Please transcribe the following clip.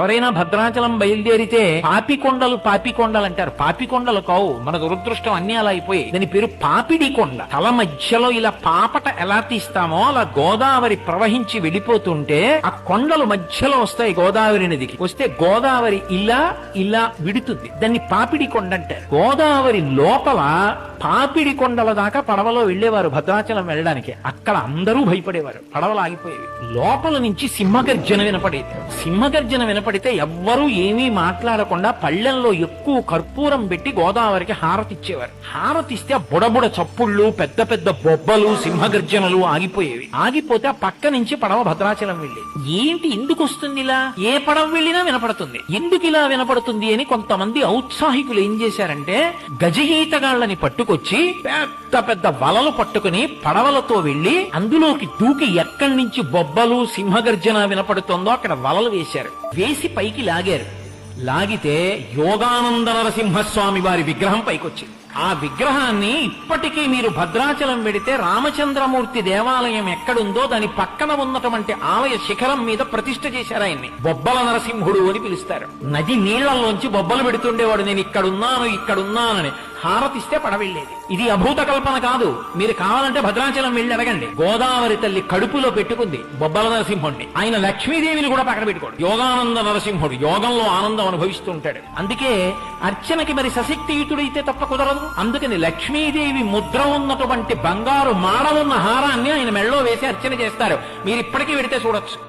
ఎవరైనా భద్రాచలం బయలుదేరితే పాపికొండలు పాపికొండలు అంటారు. పాపికొండలు కావు. మన దురదృష్టం అన్ని అలా అయిపోయి దాని పేరు పాపిడి కొండ తల మధ్యలో ఇలా పాపట ఎలా తీస్తామో అలా గోదావరి ప్రవహించి వెళ్ళిపోతుంటే ఆ కొండలు మధ్యలో వస్తాయి గోదావరి నదికి. వస్తే గోదావరి ఇలా ఇలా విడుతుంది. దాన్ని పాపిడి కొండ అంటారు. గోదావరి లోపల పాపిడి కొండల దాకా పడవలో వెళ్ళేవారు భద్రాచలం వెళ్ళడానికి. అక్కడ అందరూ భయపడేవారు. పడవలు ఆగిపోయేవి. లోపల నుంచి సింహగర్జన వినపడేది. సింహగర్జన వినపడితే ఎవ్వరూ ఏమీ మాట్లాడకుండా పళ్ళెంలో ఎక్కువ కర్పూరం పెట్టి గోదావరికి హారతిచ్చేవారు హారతిస్తే బుడబుడ చప్పుళ్ళు పెద్ద పెద్ద బొబ్బలు సింహగర్జనలు ఆగిపోయేవి. ఆగిపోతే ఆ పక్క నుంచి పడవ భద్రాచలం వెళ్ళి ఏంటి ఎందుకు వస్తుంది ఇలా? ఏ పడవ వెళ్ళినా వినపడుతుంది. ఎందుకు ఇలా వినపడుతుంది అని కొంతమంది ఔత్సాహికులు ఏం చేశారంటే గజగీతగాళ్ళని పట్టుకొచ్చి పెద్ద పెద్ద వలలు పట్టుకుని పడవలతో వెళ్ళి అందులోకి దూకి ఎక్కడి నుంచి బొబ్బలు సింహగర్జన వినపడుతోందో అక్కడ వలలు వేశారు. వేసి పైకి లాగారు. లాగితే యోగానంద నరసింహస్వామి వారి విగ్రహం పైకొచ్చింది. ఆ విగ్రహాన్ని ఇప్పటికీ మీరు భద్రాచలం వెడితే రామచంద్రమూర్తి దేవాలయం ఎక్కడుందో దాని పక్కన ఉన్నటువంటి ఆలయ శిఖరం మీద ప్రతిష్ఠ చేశారు ఆయన్ని. బొబ్బల నరసింహుడు అని పిలుస్తారు. నది నీళ్ళలోంచి బొబ్బలు పెడుతుండేవాడు నేను ఇక్కడున్నాను ఇక్కడున్నానని. హారతిస్తే పడవెళ్ళేది ఇది అభూత కల్పన కాదు. మీరు కావాలంటే భద్రాచలం వెళ్ళి అడగండి. గోదావరి తల్లి కడుపులో పెట్టుకుంది బొబ్బల నరసింహుడిని ఆయన లక్ష్మీదేవిని కూడా పక్కన పెట్టుకోడు యోగానంద నరసింహుడు యోగంలో ఆనందం అనుభవిస్తూ ఉంటాడు. అందుకే అర్చనకి మరి సశక్తియుతుడైతే తప్ప కుదరదు. అందుకని లక్ష్మీదేవి ముద్ర ఉన్నటువంటి బంగారు మాడ ఉన్న హారాన్ని ఆయన మెళ్ళో వేసి అర్చన చేస్తారు. మీరు ఇప్పటికీ వెడితే చూడొచ్చు.